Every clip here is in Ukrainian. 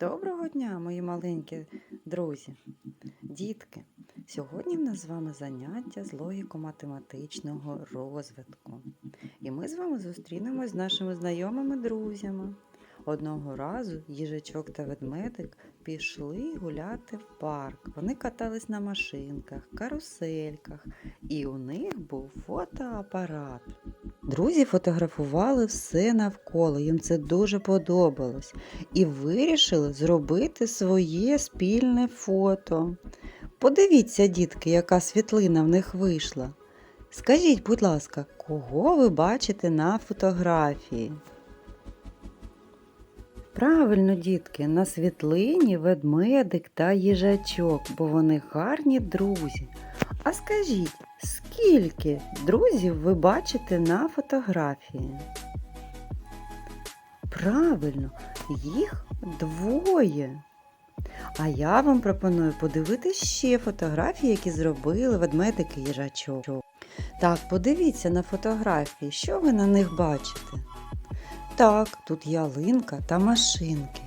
Доброго дня, мої маленькі друзі, дітки. Сьогодні в нас з вами заняття з логіко-математичного розвитку. І ми з вами зустрінемось з нашими знайомими друзями. Одного разу їжачок та ведмедик пішли гуляти в парк. Вони катались на машинках, карусельках, і у них був фотоапарат. Друзі фотографували все навколо, їм це дуже подобалось і вирішили зробити своє спільне фото. Подивіться, дітки, яка світлина в них вийшла. Скажіть, будь ласка, кого ви бачите на фотографії? Правильно, дітки, на світлині ведмедик та їжачок, бо вони гарні друзі. А скажіть, скільки друзів ви бачите на фотографії? Правильно, їх двоє. А я вам пропоную подивитися ще фотографії, які зробили ведмедик і їжачок. Так, подивіться на фотографії, що ви на них бачите? Так, тут ялинка та машинки.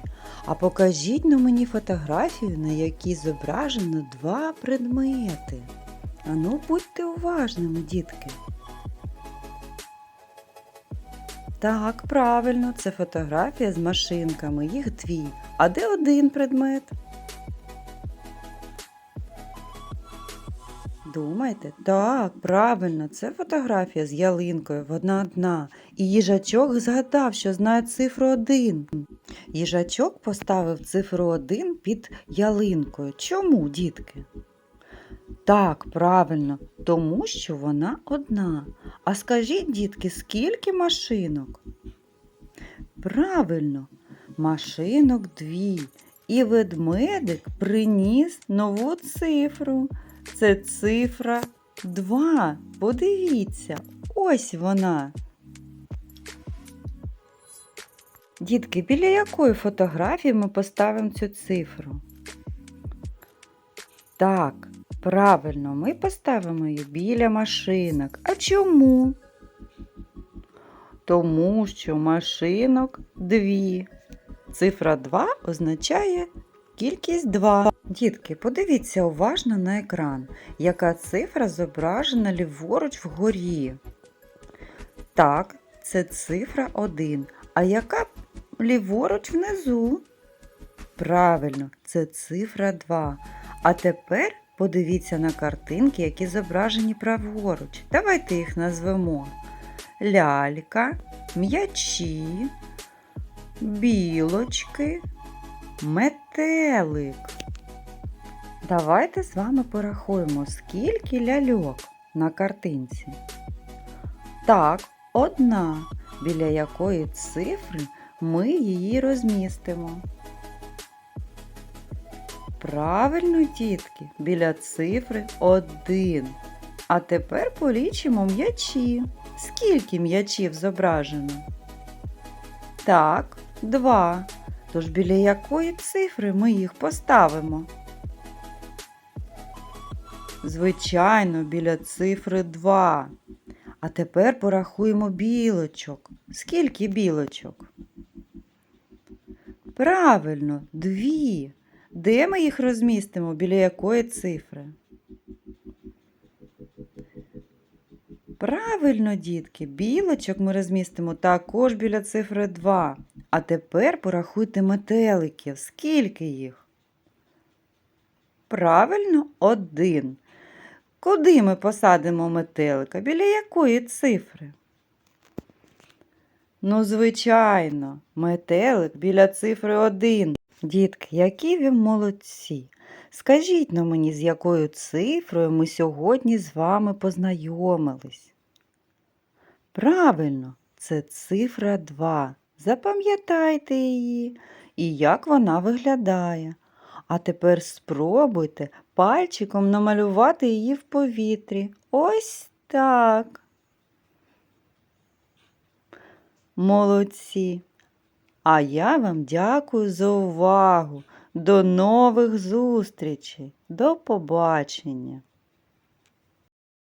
А покажіть на мені фотографію, на якій зображено два предмети. Ану, будьте уважними, дітки. Так, правильно, це фотографія з машинками, їх дві. А де один предмет? Думаєте? Так, правильно, це фотографія з ялинкою, вона одна. І їжачок згадав, що знає цифру один. Їжачок поставив цифру один під ялинкою. Чому, дітки? Так, правильно, тому що вона одна. А скажіть, дітки, скільки машинок? Правильно, машинок дві. І ведмедик приніс нову цифру. Це цифра 2. Подивіться, ось вона. Дітки, біля якої фотографії ми поставимо цю цифру? Так, правильно, ми поставимо її біля машинок. А чому? Тому що машинок дві. Цифра 2 означає кількість 2. Дітки, подивіться уважно на екран, яка цифра зображена ліворуч вгорі. Так, це цифра 1. А яка ліворуч внизу? Правильно, це цифра 2. А тепер подивіться на картинки, які зображені праворуч. Давайте їх назвемо. Лялька, м'ячі, білочки, метелик. Давайте з вами порахуємо, скільки ляльок на картинці. Так, одна, біля якої цифри ми її розмістимо. Правильно, дітки, біля цифри 1. А тепер полічимо м'ячі. Скільки м'ячів зображено? Так, 2. Тож біля якої цифри ми їх поставимо? Звичайно, біля цифри 2. А тепер порахуємо білочок. Скільки білочок? Правильно, дві. Де ми їх розмістимо? Біля якої цифри? Правильно, дітки, білочок ми розмістимо також біля цифри 2. А тепер порахуйте метеликів. Скільки їх? Правильно, один. Куди ми посадимо метелика? Біля якої цифри? Ну, звичайно, метелик біля цифри 1. Дітки, які ви молодці. Скажіть на мені, з якою цифрою ми сьогодні з вами познайомились? Правильно, це цифра 2. Запам'ятайте її і як вона виглядає. А тепер спробуйте пальчиком намалювати її в повітрі. Ось так. Молодці. А я вам дякую за увагу. До нових зустрічей. До побачення.